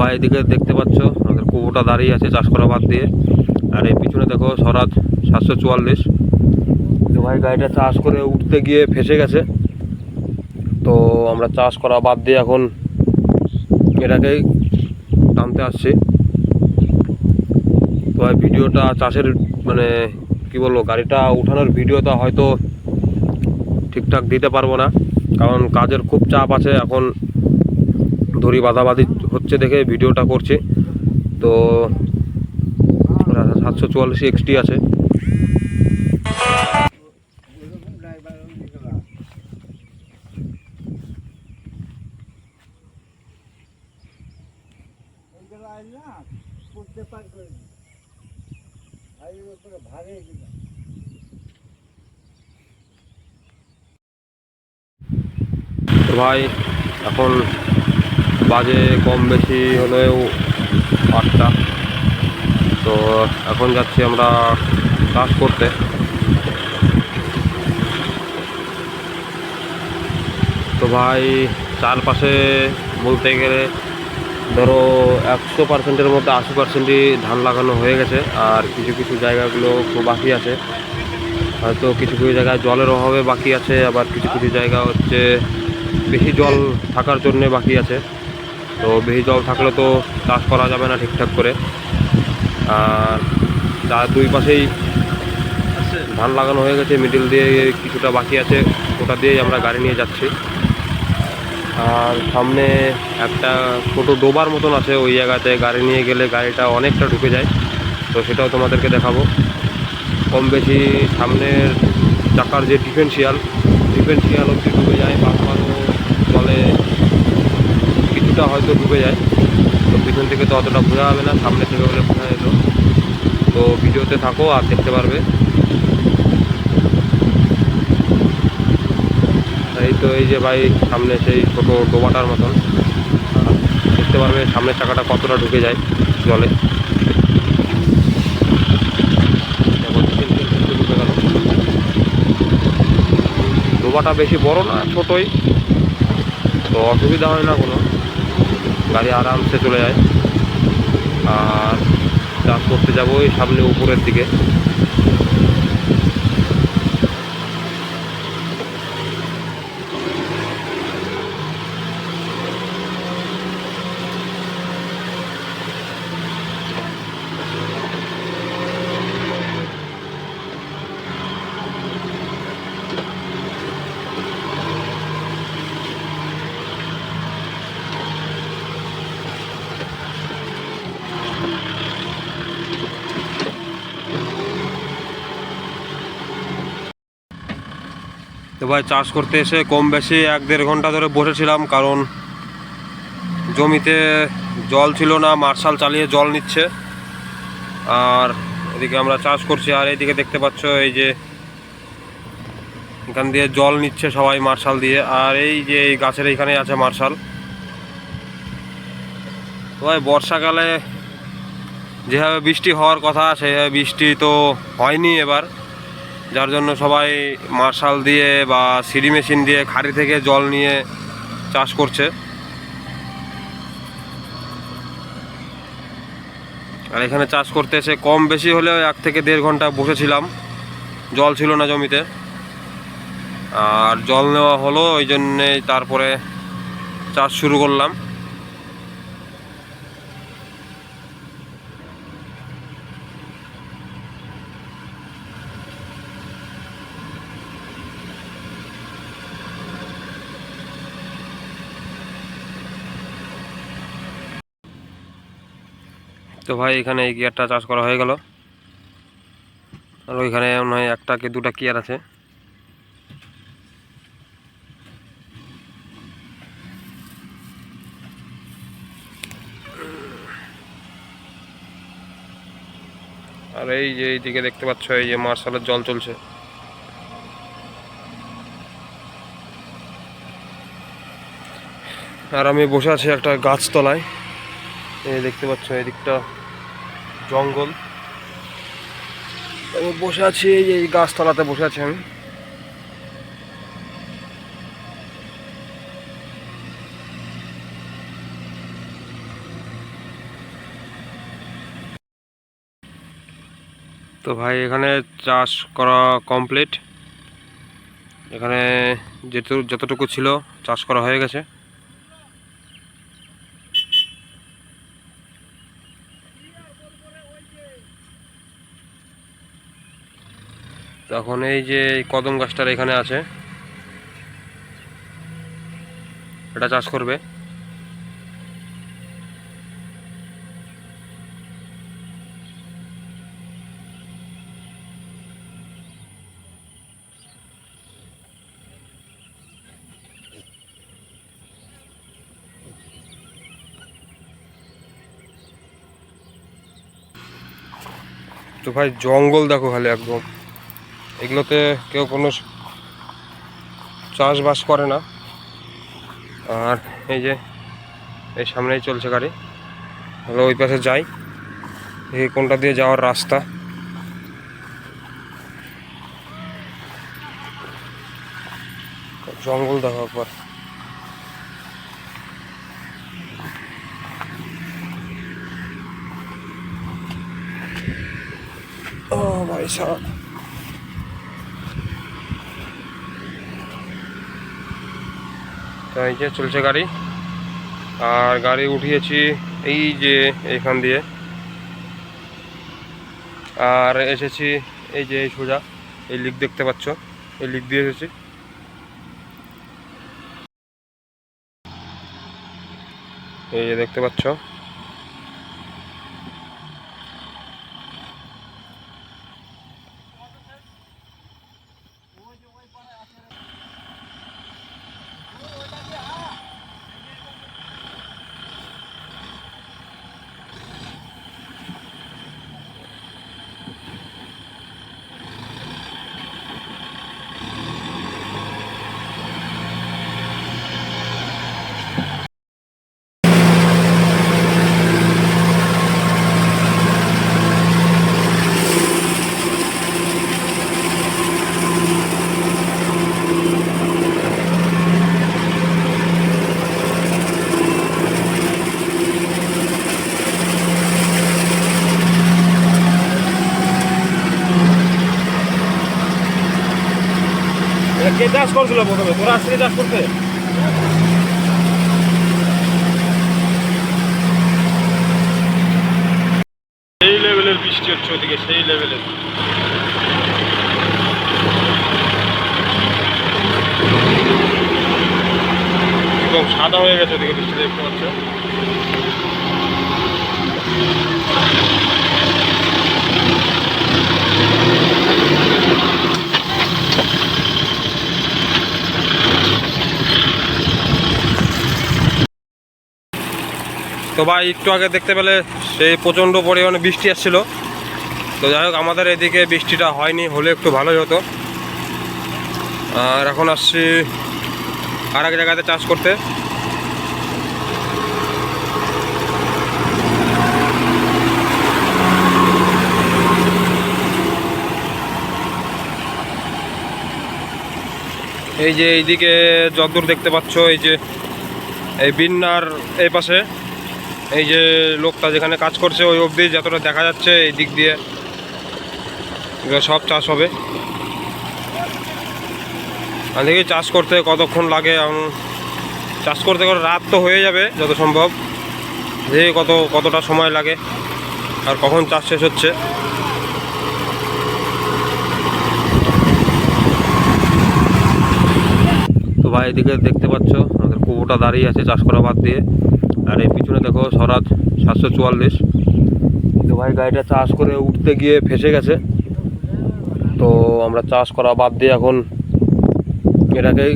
ভাই এদিকে দেখতে পাচ্ছ, আমাদের কুবোটা দাঁড়িয়ে আছে চাষ করা বাদ দিয়ে। আর এই পিছনে দেখো স্বরাজ সাতশো চুয়াল্লিশ। তো ভাই গাড়িটা চাষ করে উঠতে গিয়ে ফেসে গেছে। তো আমরা চাষ করা বাদ দিয়ে এখন এটাকেই টানতে আসছি। তো ভাই ভিডিওটা চাষের মানে কি বলব, গাড়িটা উঠানোর ভিডিওটা হয়তো ঠিকঠাক দিতে পারব না। কারণ কাজের খুব চাপ আছে, এখন দড়ি বাঁধাবাঁধি হচ্ছে দেখে ভিডিওটা করছে। তো সাতশো চুয়াল্লিশ এক্সটি আছে। ভাই এখন বাজে কম বেশি হলেও আটটা। তো এখন যাচ্ছি আমরা চাষ করতে। তো ভাই, চারপাশে বলতে গেলে ধরো একশো পার্সেন্টের মধ্যে আশি পার্সেন্টই ধান লাগানো হয়ে গেছে আর কিছু কিছু জায়গাগুলো খুব বাকি আছে। হয়তো কিছু কিছু জায়গায় জলের অভাবে বাকি আছে, আবার কিছু কিছু জায়গা হচ্ছে বেশি জল থাকার জন্য বাকি আছে। তো বেশি জল থাকলে তো চাষ করা যাবে না ঠিকঠাক করে। আর তার দুই পাশেই ধান লাগানো হয়ে গেছে মিডিল দিয়ে কিছুটা বাকি আছে, ওটা দিয়েই আমরা গাড়ি নিয়ে যাচ্ছি। আর সামনে একটা ছোটো ডোবার মতন আছে, ওই জায়গাতে গাড়ি নিয়ে গেলে গাড়িটা অনেকটা ঢুকে যায়। তো সেটাও তোমাদেরকে দেখাবো। কম বেশি সামনের চাকার যে ডিফেন্সিয়াল ডিফেন্সিয়াল অবধি ডুবে যায় বাসমানও জলে কিছুটা হয়তো ডুবে যায়। তো পিছন থেকে তো অতটা বোঝা হবে না, সামনে থেকে হলে বোঝা যেত। তো ভিডিওতে থাকো আর দেখতে পারবে। এই তো এই যে ভাই সামনে সেই ছোটো ডোবাটার মতন। দেখতে পারবে সামনের চাকাটা কতটা ঢুকে যায় জলে। ডোবাটা বেশি বড় না, ছোটই। তো অসুবিধা হয় না কোনো। গাড়ি আরামসে চলে যায়। আর চাষ করতে যাব ওই সামনে উপরের দিকে। তো ভাই, চাষ করতে এসে কম বেশি এক দেড় ঘণ্টা ধরে বসেছিলাম, কারণ জমিতে জল ছিল না, মার্শাল চালিয়ে জল নিচ্ছে। আর এদিকে আমরা চাষ করছি, আর এইদিকে দেখতে পাচ্ছ এই যে এখান দিয়ে জল নিচ্ছে সবাই মার্শাল দিয়ে, আর এই যে এই গাছের এইখানে আছে মার্শাল। ভাই, বর্ষাকালে যেভাবে বৃষ্টি হওয়ার কথা, সেভাবে বৃষ্টি তো হয়নি এবার। যার জন্য সবাই মার্শাল দিয়ে বা সিডি মেশিন দিয়ে খাড়ি থেকে জল নিয়ে চাষ করছে। আর এখানে চাষ করতে এসে কম বেশি হলেও এক থেকে দেড় ঘণ্টা বসেছিলাম। জল ছিল না জমিতে। আর জল নেওয়া হলো, ওই জন্যে তারপরে চাষ শুরু করলাম। তো ভাই, এখানে এই গিয়ারটা চাষ করা হয়ে গেল। আর ওইখানে মনে হয় একটা কি দুটা গিয়ার আছে। আর এই যে এইদিকে দেখতে পাচ্ছ, এই যে মার্শালের জল চলছে। আর আমি বসে আছি একটা গাছতলায়। দেখতে পাচ্ছ, এদিকটা জঙ্গল। আমি বসে আছি, এই গাছতলাতে বসে আছি আমি। তো ভাই, এখানে চাষ করা কমপ্লিট এখানে যেটু যতটুকু ছিল, চাষ করা হয়ে গেছে। তখন এই যে কদম গাছটার এখানে আছে, এটা চাষ করবে। তো ভাই জঙ্গল দেখো খালি একদম। এগুলোতে কেউ কোনো চাষবাস করে না। আর এই যে, এই সামনেই চলছে গাড়ি। হলো ওই পাশে যাই। এই কোনটা দিয়ে যাওয়ার রাস্তা। জঙ্গল দেখো একবার। ও ভাই সাহেব এই যে চলছে গাড়ি। আর গাড়ি উঠিয়েছি এই যে এইখান দিয়ে। আর এসেছি এই যে এই সোজা, এই লিক দেখতে পাচ্ছ, এই লিক দিয়ে এসেছি। এই যে দেখতে পাচ্ছ করছিল প্রথমে তোরা আসলে চাষ করতে? সেই লেভেলের বৃষ্টি হচ্ছে ওদিকে, সেই লেভেলের। সাদা হয়ে গেছে ওদিকে বৃষ্টি দেখতে পাচ্ছ? তো ভাই, একটু আগে দেখতে পেলে সেই প্রচণ্ড পরিমাণে বৃষ্টি আসছিল। তো যাই হোক, আমাদের এদিকে বৃষ্টিটা হয়নি, হলে একটু ভালোই হতো। আর এখন আসছি আর এক জায়গাতে চাষ করতে। এই যে এইদিকে যতদূর দেখতে পাচ্ছ, এই যে এই বিন্নার এই পাশে এই যে লোকটা যেখানে কাজ করছে ওই অবধি যতটা দেখা যাচ্ছে এই দিক দিয়ে এগুলো সব চাষ হবে। আর দেখি চাষ করতে কতক্ষণ লাগে, এখন চাষ করতে করে রাত তো হয়ে যাবে যত সম্ভব। দেখি কত, কতটা সময় লাগে আর কখন চাষ শেষ হচ্ছে। তো ভাই এদিকে দেখতে পাচ্ছ আমাদের কুবোটা দাঁড়িয়ে আছে চাষ করা বাদ দিয়ে। আর এই পিছনে দেখো স্বরাজ সাতশো চুয়াল্লিশ। তো ভাই গাড়িটা চাষ করে উঠতে গিয়ে ফেসে গেছে। তো আমরা চাষ করা বাদ দিয়ে এখন এটাকেই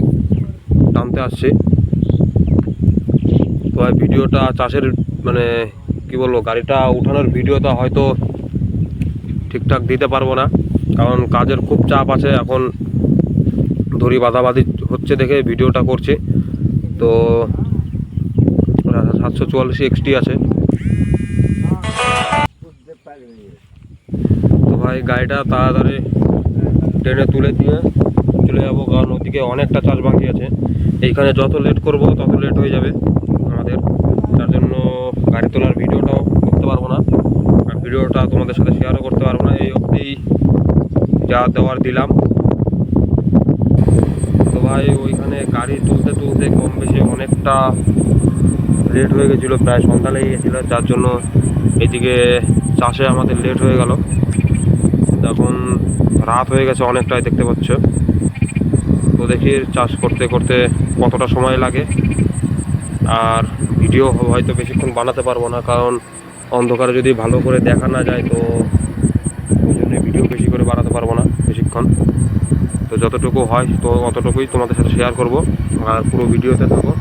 টানতে আসছি। তো ভাই ভিডিওটা চাষের মানে কি বলব, গাড়িটা উঠানোর ভিডিওটা হয়তো ঠিকঠাক দিতে পারব না। কারণ কাজের খুব চাপ আছে, এখন দড়ি বাঁধাবাঁধি হচ্ছে দেখে ভিডিওটা করছি। তো সাতশো চুয়াল্লিশ এক্সটি আছে। তো ভাই, গাড়িটা তাড়াতাড়ি ট্রেনে তুলে দিয়ে চলে যাব, কারণ ওদিকে অনেকটা চাষ বাকি আছে। এইখানে যত লেট করব, তত লেট হয়ে যাবে আমাদের। তার জন্য গাড়ি তোলার ভিডিওটাও করতে পারব না। আর ভিডিওটা তোমাদের সাথে শেয়ারও করতে পারব না। এই অবধি যা দেওয়ার দিলাম। তো ভাই, ওইখানে গাড়ি তুলতে তুলতে কম বেশি অনেকটা লেট হয়ে গেছিল, প্রায় সন্ধ্যা লেগে গেছিল, যার জন্য এদিকে চাষে আমাদের লেট হয়ে গেল। এখন রাত হয়ে গেছে অনেকটাই, দেখতে পাচ্ছ। তো দেখি চাষ করতে করতে কতটা সময় লাগে। আর ভিডিও হয়তো বেশিক্ষণ বানাতে পারব না, কারণ অন্ধকারে যদি ভালো করে দেখা না যায়, তো ওই জন্য ভিডিও বেশি করে বানাতে পারব না বেশিক্ষণ। তো যতটুকু হয়, তো অতটুকুই তোমাদের সাথে শেয়ার করব। আর পুরো ভিডিওতে থাকো।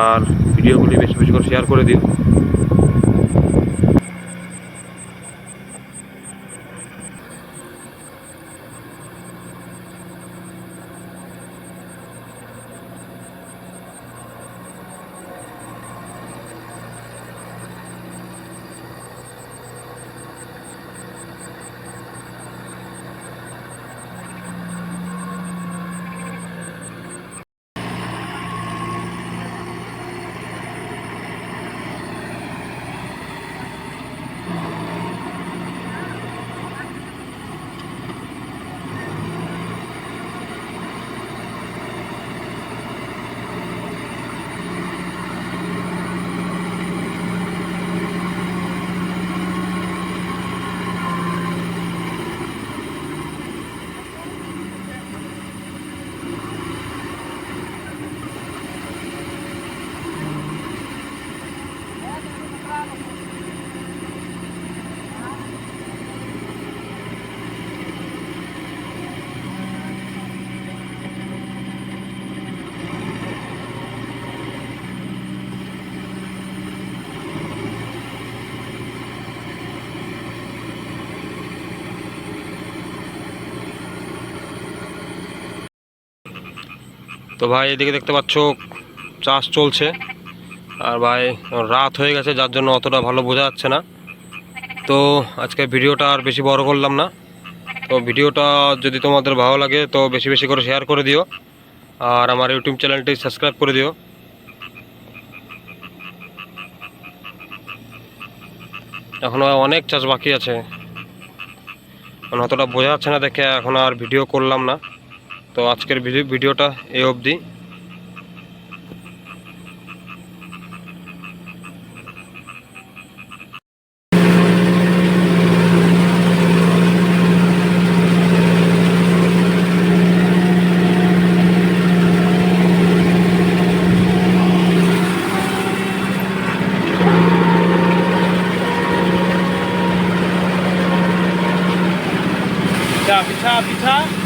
আর ভিডিওগুলি বেশি বেশি করে শেয়ার করে দিও তো ভাই, এদিকে দেখতে পাচ্ছ, চাষ চলছে। আর ভাই, রাত হয়ে গেছে, যার জন্য অতটা ভালো বোঝা যাচ্ছে না। তো আজকে ভিডিওটা আর বেশি বড় করলাম না। তো ভিডিওটা যদি তোমাদের ভালো লাগে, তো বেশি বেশি করে শেয়ার করে দিও। আর আমার ইউটিউব চ্যানেলটি সাবস্ক্রাইব করে দিও। এখনও অনেক চাষ বাকি আছে। এখন অতটা বোঝা যাচ্ছে না দেখে, এখন আর ভিডিও করলাম না। तो आजकल भिडियो ए अब्दि Pizza, pizza.